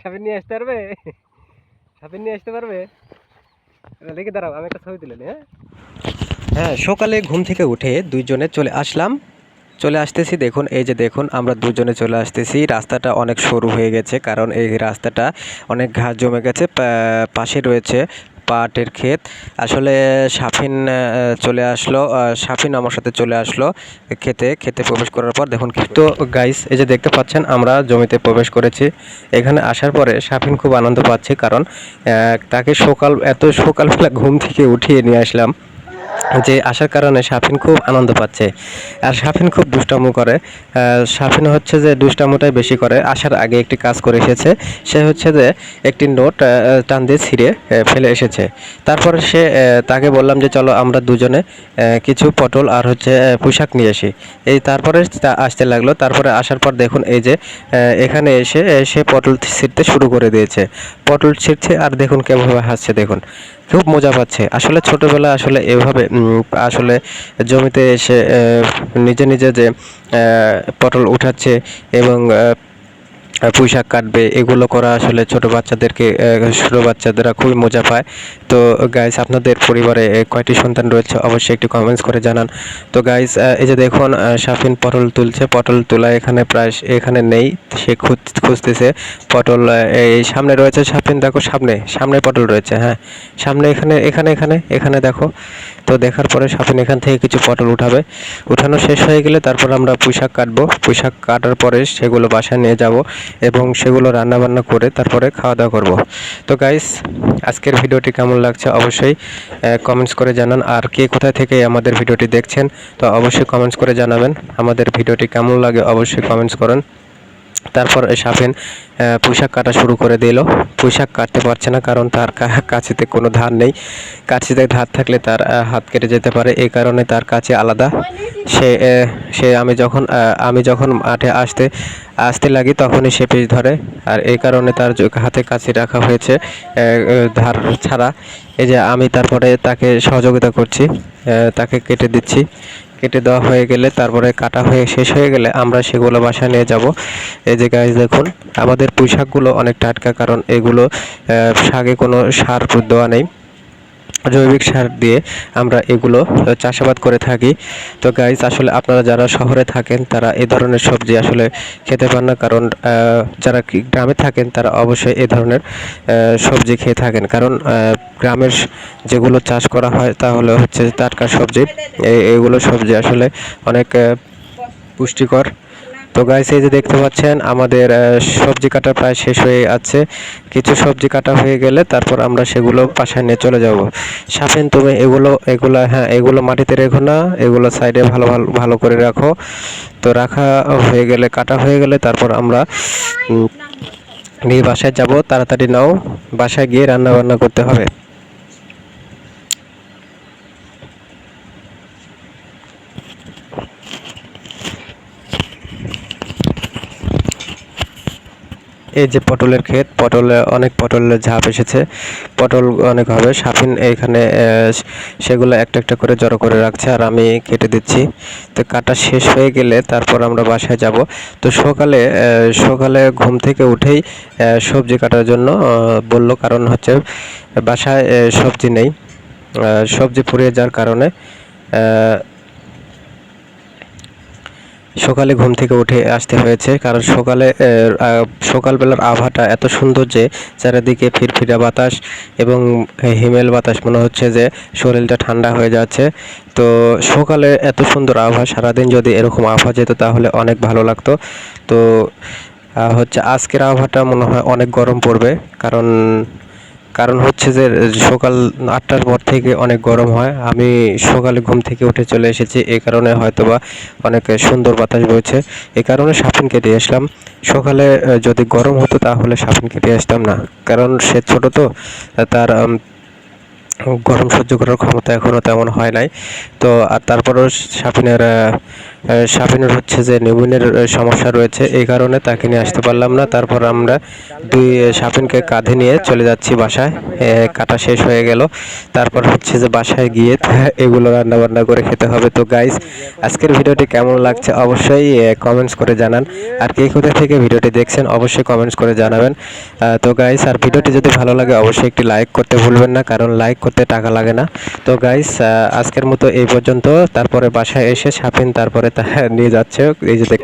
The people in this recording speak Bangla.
সাবিন নিয়ে আসতে পারবে? সাবিন নিয়ে আসতে পারবে? লিখে দাঁড়াও, আমি একটা ছবি তুলে নিই হ্যাঁ? হ্যাঁ সকালে ঘুম থেকে উঠে দুইজনে চলে আসলাম। চলে আসতেছি, দেখুন, এই যে দেখুন, আমরা দুজনে চলে আসতেছি। রাস্তাটা অনেক সরু হয়ে গেছে, কারণ এই রাস্তাটা অনেক ঘাস জমে গেছে পাশে রয়েছে পাটের ক্ষেত। আসলে সাফিন চলে আসলো সাফিন আমার সাথে চলে আসলো খেতে। খেতে প্রবেশ করার পর দেখুন তো গাইস এই যে দেখতে পাচ্ছেন, আমরা জমিতে প্রবেশ করেছি। এখানে আসার পরে সাফিন খুব আনন্দ পাচ্ছে কারণ তাকে সকাল, এত সকালবেলা ঘুম থেকে উঠিয়ে নিয়ে আসলাম। যে আসার কারণে সাফিন খুব আনন্দ পাচ্ছে। আর সাফিন খুব দুষ্টামো করে। সাফিন হচ্ছে যে দুষ্টামোটাই বেশি করে। আসার আগে একটি কাজ করে এসেছে। সে হচ্ছে যে একটি নোট টান দিয়ে ছিঁড়ে ফেলে এসেছে। তারপরে সে তাকে বললাম যে চলো আমরা দুজনে কিছু পটল আর হচ্ছে পোশাক নিয়ে আসি। এই তারপরে আসতে লাগল। তারপরে আসার পর দেখুন এই যে এখানে এসে সে পটল ছিঁড়তে শুরু করে দিয়েছে। পটল ছিঁড়ছে আর দেখুন কেমনভাবে হাসছে, দেখুন। খুব মজা পাচ্ছে। আসলে ছোটবেলা আসলে এভাবে আসলে জমিতে এসে নিজে নিজে যে পটল উঠাচ্ছে এবং আহ, কাটবে এগুলো করা আসলে ছোট বাচ্চাদেরকে ছোট বাচ্চাদেরা খুবই মজা পায়। তো গাইস আপনাদের পরিবারে কয়টি সন্তান রয়েছে অবশ্যই একটু কমেন্টস করে জানান। তো গাইস এই যে দেখুন সাফিন পটল তুলছে পটল তোলা এখানে প্রায় এখানে নেই সে খুঁজ- খুঁজতেছে। পটল এই সামনে রয়েছে সাফিন দেখো সামনে সামনে পটল রয়েছে হ্যাঁ। সামনে এখানে এখানে এখানে এখানে দেখো। তো দেখার পরে সাফিন এখান থেকে কিছু পটল উঠাবে। উঠানো শেষ হয়ে গেলে তারপর আমরা পুঁইশাক কাটবো। পুঁইশাক কাটার পরে সেগুলো বাসায় নিয়ে যাব। এবং সেগুলো রান্নাবান্না করে তারপরে খাওয়া দাওয়া করব। তো গাইস আজকের ভিডিওটি কেমন লাগছে অবশ্যই কমেন্টস করে জানান। আর কে কোথা থেকে আমাদের ভিডিওটি দেখছেন, তো অবশ্যই কমেন্টস করে জানাবেন। আমাদের ভিডিওটি কেমন লাগে অবশ্যই কমেন্টস করেন। তারপর সাফেন পোশাক কাটা শুরু করে দিল। পোশাক কাটতে পারছে না কারণ তার কাছিতে কোনো ধার নেই। কাছেতে ধার থাকলে তার হাত কেটে যেতে পারে। এই কারণে তার কাছে আলাদা। সে সে আমি যখন আমি যখন মাঠে আসতে আসতে লাগি তখনই সে পিছ ধরে। আর এই কারণে তার হাতে কাছে রাখা হয়েছে ধার ছাড়া। এই যে আমি তারপরে তাকে সহযোগিতা করছি তাকে কেটে দিচ্ছি। কেটে দেওয়া হয়ে গেলে তারপরে কাটা হয়ে শেষ হয়ে গেলে আমরা সেগুলো বাসায় নিয়ে যাব। এই যে গাছ দেখুন, আমাদের পুঁইশাকগুলো অনেক টাটকা কারণ এগুলো শাকে কোনো সার দেওয়া নেই। জৈবিক সার দিয়ে আমরা এগুলো চাষাবাদ করে থাকি। তো গাইস আসলে আপনারা যারা শহরে থাকেন, তারা এ ধরনের সবজি আসলে খেতে পান না। কারণ যারা গ্রামে থাকেন, তারা অবশ্যই এ ধরনের সবজি খেয়ে থাকেন। কারণ গ্রামের যেগুলো চাষ করা হয় তাহলে হচ্ছে টাটকা সবজি। এইগুলো সবজি আসলে অনেক পুষ্টিকর। তো গাইস এই যে দেখতে পাচ্ছেন, আমাদের সবজি কাটা প্রায় শেষ হয়ে আছে। কিছু সবজি কাটা হয়ে গেলে তারপর আমরা সেগুলো পাশায় নিয়ে চলে যাব। সাফেন তুমি এগুলো এগুলো হ্যাঁ এগুলো মাটিতে রেখো না, এগুলো সাইডে ভালো ভালো ভালো করে রাখো। তো রাখা হয়ে গেলে, কাটা হয়ে গেলে তারপর আমরা নিয়ে বাসায় যাব। তাড়াতাড়ি নাও, বাসায় গিয়ে রান্না বান্না করতে হবে। এই যে পটলের ক্ষেত, পটলে অনেক পটলের ঝাপ এসেছে। পটল অনেক হবে। সাফিন এখানে সেগুলো একটা একটা করে জড়ো করে রাখছে আর আমি কেটে দিচ্ছি। তো কাটা শেষ হয়ে গেলে তারপর আমরা বাসায় যাব। তো সকালে সকালে ঘুম থেকে উঠেই সবজি কাটার জন্য বলল কারণ হচ্ছে, বাসায় সবজি নেই। সবজি পুড়িয়ে যাওয়ার কারণে সকালে ঘুম থেকে উঠে আসতে হয়েছে। কারণ সকালে সকালবেলার আবহাওয়াটা এত সুন্দর যে, চারিদিকে ফিরফিরা বাতাস এবং হিমেল বাতাস মনে হচ্ছে যে, শরীরটা ঠান্ডা হয়ে যাচ্ছে। তো সকালে এত সুন্দর আবহাওয়া, সারাদিন যদি এরকম আবহাওয়া যেত তাহলে অনেক ভালো লাগতো। তো হচ্ছে আজকের আবহাওয়াটা মনে হয় অনেক গরম পড়বে। কারণ কারণ হচ্ছে যে, সকাল আটটার পর থেকে অনেক গরম হয়। আমি সকালে ঘুম থেকে উঠে চলে এসেছি। এ কারণে হয়তোবা অনেক সুন্দর বাতাস বইছে। এ কারণে সাফিন কেটে আসলাম। সকালে যদি গরম হতো তাহলে সাফিন কেটে আসতাম না। কারণ সে ছোট তো, তার গরম সহ্য করার ক্ষমতা এখনও তেমন হয় নাই। তো, আর তারপরেও সাফিনের সাফিনের হচ্ছে যে নিউমোনিয়ার সমস্যা রয়েছে, এই কারণে তাকে নিয়ে আসতে পারলাম না। তারপর আমরা দুই সাফিনকে কাঁধে নিয়ে চলে যাচ্ছি বাসায়। কাটা শেষ হয়ে গেল। তারপর হচ্ছে যে বাসায় গিয়ে এগুলো রান্না বান্না করে খেতে হবে। তো গাইস আজকের ভিডিওটি কেমন লাগছে অবশ্যই কমেন্টস করে জানান। আর কে কোথা থেকে ভিডিওটি দেখছেন, অবশ্যই কমেন্টস করে জানাবেন। তো গাইস আর ভিডিওটি যদি ভালো লাগে, অবশ্যই একটি লাইক করতে ভুলবেন না। কারণ লাইক করতে টাকা লাগে না। তো গাইস আজকের মতো এই পর্যন্ত। তারপরে বাসায় এসে সাফিন তারপরে নিয়ে যাচ্ছে। এই যে দেখতে